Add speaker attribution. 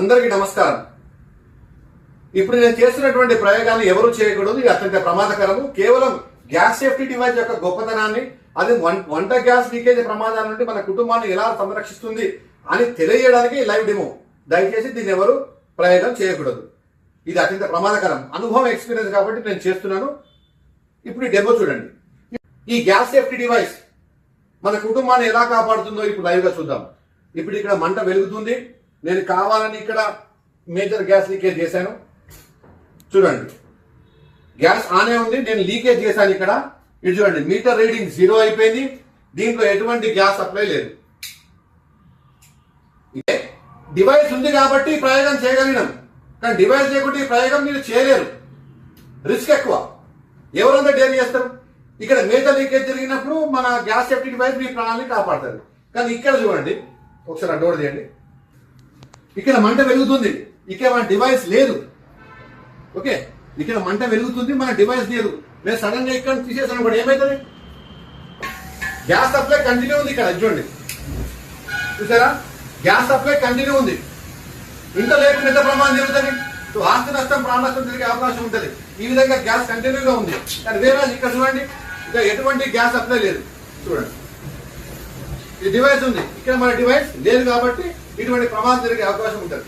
Speaker 1: అందరికీ నమస్కారం. ఇప్పుడు నేను చేస్తున్నటువంటి ప్రయోగాన్ని ఎవరు చేయకూడదు ఇది అత్యంత ప్రమాదకరము. కేవలం గ్యాస్ సేఫ్టీ డివైస్ యొక్క గొప్పతనాన్ని అది వంట గ్యాస్ లీకేజ్ ప్రమాదాల నుండి మన కుటుంబాన్ని ఎలా సంరక్షిస్తుంది అని తెలియజేయడానికి లైవ్ డెమో. దయచేసి దీన్ని ఎవరు ప్రయోగం చేయకూడదు. ఇది అత్యంత ప్రమాదకరం. అనుభవం ఎక్స్పీరియన్స్ కాబట్టి నేను చేస్తున్నాను. ఇప్పుడు ఈ డెమో చూడండి. ఈ గ్యాస్ సేఫ్టీ డివైస్ మన కుటుంబాన్ని ఎలా కాపాడుతుందో ఇప్పుడు లైవ్గా చూద్దాం. ఇప్పుడు ఇక్కడ మంట వెలుగుతుంది. నేను కావాలని ఇక్కడ మేజర్ గ్యాస్ లీకేజ్ చేశాను. చూడండి. గ్యాస్ ఆనే ఉంది నేను లీకేజ్ చేశాను ఇక్కడ. ఇది చూడండి మీటర్ రీడింగ్ జీరో అయిపోయింది. దీంట్లో ఎటువంటి గ్యాస్ సప్లై లేదు. ఇదే డివైస్ ఉంది కాబట్టి ప్రయోగం చేయగలిగినాం. కానీ డివైస్ లేకుంటే ఈ ప్రయోగం మీరు చేయలేరు. రిస్క్ ఎక్కువ. ఎవరంతా డేర్ చేస్తారు? ఇక్కడ మేజర్ లీకేజ్ జరిగినప్పుడు మన గ్యాస్ సేఫ్టీ డివైస్ మీ ప్రాణాన్ని కాపాడుతుంది కానీ ఇక్కడ చూడండి ఒకసారి అడ్డోడ్ డోర్ ఇక్కడ మంట వెలుగుతుంది. ఇక్కడ మన డివైస్ లేదు. ఓకే ఇక్కడ మంట వెలుగుతుంది మన డివైస్ లేదు. నేను సడన్గా ఇక్కడ తీసేసాను కూడా ఏమైతుంది? గ్యాస్ సప్లై కంటిన్యూ ఉంది ఇక్కడ చూడండి. చూసారా? గ్యాస్ సప్లై కంటిన్యూ ఉంది. ఇంత లేకుండా ఎంత ప్రమాదం జరుగుతుంది? సో ఆస్తి నష్టం ప్రాణ నష్టం జరిగే అవకాశం ఉంటుంది. ఈ విధంగా గ్యాస్ కంటిన్యూగా ఉంది. కానీ వేరే ఇక్కడ చూడండి. ఇక్కడ ఎటువంటి గ్యాస్ సప్లై లేదు. చూడండి. ఈ డివైస్ ఉంది. ఇక్కడ మన డివైస్ లేదు కాబట్టి ఇటువంటి ప్రమాదం జరిగే అవకాశం ఉంటుంది.